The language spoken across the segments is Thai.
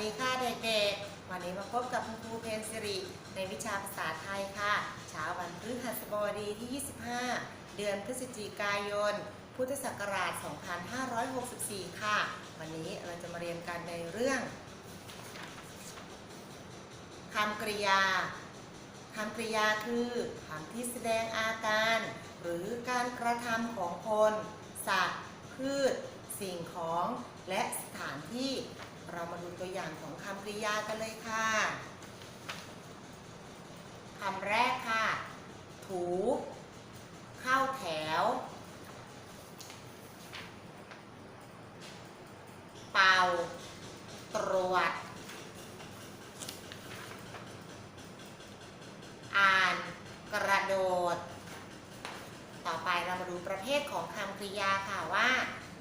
ดีค่ะเด็กๆ วันนี้มาพบกับคุณครูเพนสิริในวิชาภาษาไทยค่ะ เช้าวันพฤหัสบดีที่ 25 เดือนพฤศจิกายน พุทธศักราช 2564 ค่ะ วันนี้เราจะมาเรียนกันในเรื่องคำกริยาคำกริยาคือคำที่แสดงอาการ หรือการกระทำของคน สัตว์ พืช สิ่งของ และสถานที่ เรามาดูตัวอย่างของคำกริยากันเลยค่ะ คำแรกค่ะ ถู เข้าแถว เป่า ตรวจ อ่าน กระโดด ต่อไปเรามาดูประเภทของคำกริยาค่ะว่า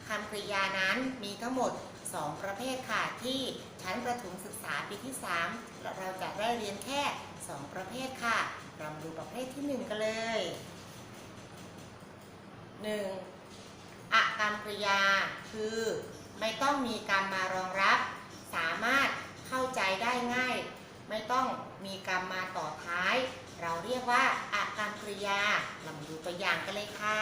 คำกริยานั้นมีทั้งหมด 2 ประเภทค่ะ ที่ชั้นประถมศึกษาปีที่ 3 เราจะได้เรียนแค่ 2 ประเภทค่ะเรามาดูประเภทที่ 1 กันเลย 1. อะกรรมกริยา คือ ไม่ต้องมีกรรมมารองรับ สามารถเข้าใจได้ง่าย ไม่ต้องมีกรรมมาต่อท้าย เราเรียกว่าอะกรรมกริยา เรามาดูตัวอย่างกันเลยค่ะ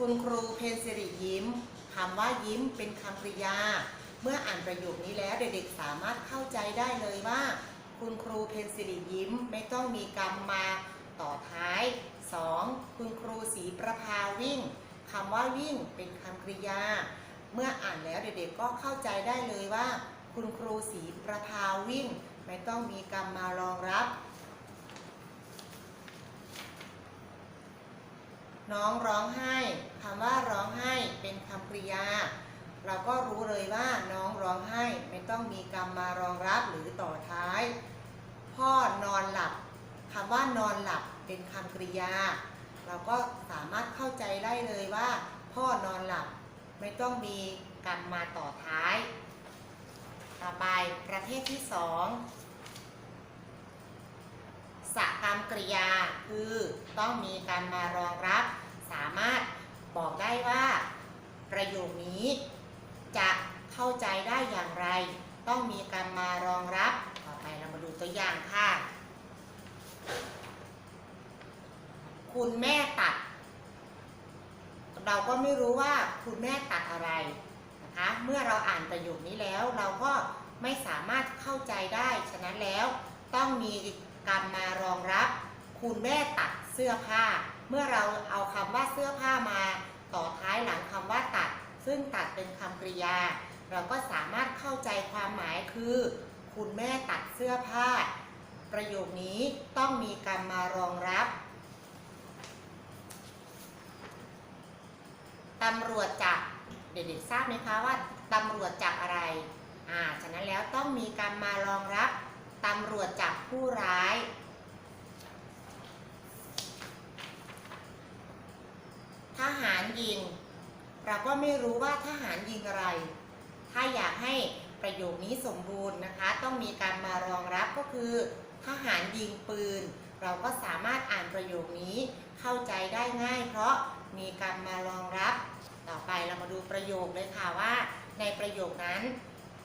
คุณครูเพนสิริยิ้มคำว่ายิ้มเป็นคำกริยา เมื่ออ่านประโยคนี้แล้วเด็กๆสามารถเข้าใจได้เลยว่า คุณครูเพนสิริยิ้มไม่ต้องมีกรรมมาต่อท้าย 2. คุณครูศรีประภาวิ่งคำว่าวิ่งเป็นคำกริยา เมื่ออ่านแล้วเด็กๆก็เข้าใจได้เลยว่า คุณครูศรีประภาวิ่ง ไม่ต้องมีกรรมมารองรับ น้องร้องไห้คำว่าร้องไห้เป็นคำกริยา เราก็รู้เลยว่าน้องร้องไห้ไม่ต้องมีกรรมมารองรับหรือต่อท้าย พ่อนอนหลับคำว่านอนหลับเป็นคำกริยา เราก็สามารถเข้าใจได้เลยว่า พ่อนอนหลับไม่ต้องมีกรรมมาต่อท้าย ต่อไปประเภทที่สอง สกรรมกริยา คือต้องมีการมารองรับ สามารถบอกได้ว่า ประโยคนี้ จะเข้าใจได้อย่างไร ต้องมีการมารองรับ ต่อไปเรามาดูตัวอย่างค่ะ คุณแม่ตัด เราก็ไม่รู้ว่าคุณแม่ตัดอะไรนะคะเมื่อเราอ่านประโยคนี้แล้วเราก็ไม่สามารถเข้าใจได้ ฉะนั้นแล้วต้องมี กรรมมารองรับ คุณแม่ตัดเสื้อผ้า เมื่อเราเอาคำว่าเสื้อผ้ามา ต่อท้ายหลังคำว่าตัด ซึ่งตัดเป็นคำกริยา เราก็สามารถเข้าใจความหมายคือ คุณแม่ตัดเสื้อผ้า ประโยคนี้ต้องมีกรรมมารองรับตำรวจจับเด็กๆทราบไหมคะว่าตำรวจจับอะไร อ่า ฉะนั้นแล้วต้องมีการมารองรับ ตำรวจจับผู้ร้าย ทหารยิง เราก็ไม่รู้ว่าทหารยิงอะไร ถ้าอยากให้ประโยคนี้สมบูรณ์นะคะ ต้องมีการมารองรับก็คือ ทหารยิงปืน เราก็สามารถอ่านประโยคนี้เข้าใจได้ง่าย เพราะมีการมารองรับ ต่อไปเรามาดูประโยคเลยค่ะว่า ในประโยคนั้น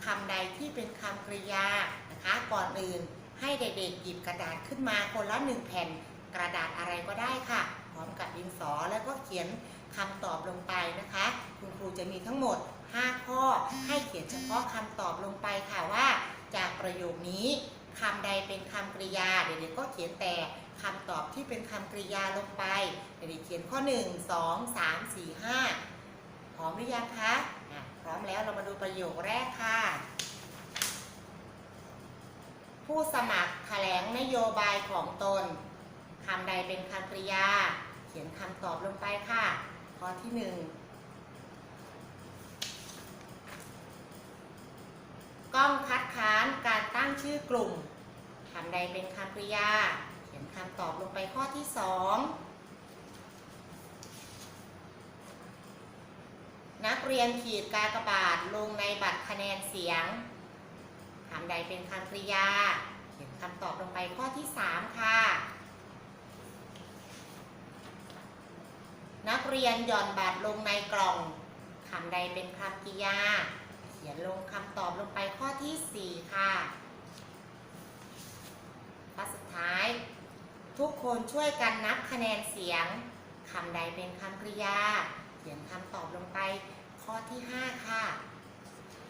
คำใดที่เป็นคำกริยานะคะก่อนอื่นให้เด็กๆหยิบกระดาษขึ้นมาคนละหนึ่งแผ่นกระดาษอะไรก็ได้ค่ะ พร้อมกับดินสอแล้วก็เขียนคำตอบลงไปนะคะ คุณครูจะมีทั้งหมด 5 ข้อให้เขียนเฉพาะคำตอบลงไปค่ะว่า จากประโยคนี้คำใดเป็นคำกริยาเด็กๆก็เขียนแต่คำตอบที่เป็นคำกริยาลงไปเด็กๆเขียนข้อ 1 2 3 4 5พร้อมหรือยังคะอะ พร้อมแล้วเรามาดูประโยคแรกค่ะ ผู้สมัครแถลงนโยบายของตนคำใดเป็นคำกริยา เขียนคำตอบลงไปค่ะ ข้อที่หนึ่งกล้องคัดค้านการตั้งชื่อกลุ่มคำใดเป็นคำกริยา เขียนคำตอบลงไปข้อที่สองนัก เรียนขีดกากบาทลงในบัตรคะแนนเสียงคำใดเป็นคำกริยาเขียนคำตอบลงไปข้อที่สามค่ะ นักเรียนหย่อนบัตรลงในกล่องคคำใดเป็นคำกริยา เขียนลงคำตอบลงไปข้อที่ 4 ค่ะข้อสุดท้าย ทุกคนช่วยกันนับคะแนนเสียงคำใดเป็นคำกริยา เขียนคำตอบลงไป ข้อที่ 5 ค่ะ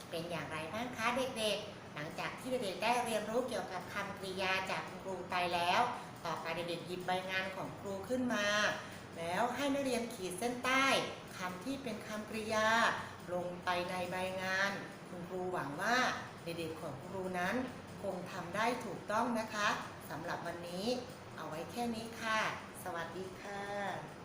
เป็นอย่างไรบ้างคะเด็กๆ หลังจากที่เด็กๆได้เรียนรู้เกี่ยวกับคำกริยาจากครูไปแล้ว ต่อไปเด็กๆหยิบใบงานของครูขึ้นมา แล้วให้นักเรียนขีดเส้นใต้คำที่เป็นคำกริยา ลงไปในใบงาน คุณครูหวังว่าเด็กๆของครูนั้น คงทำได้ถูกต้องนะคะสำหรับวันนี้ เอาไว้แค่นี้ค่ะ สวัสดีค่ะ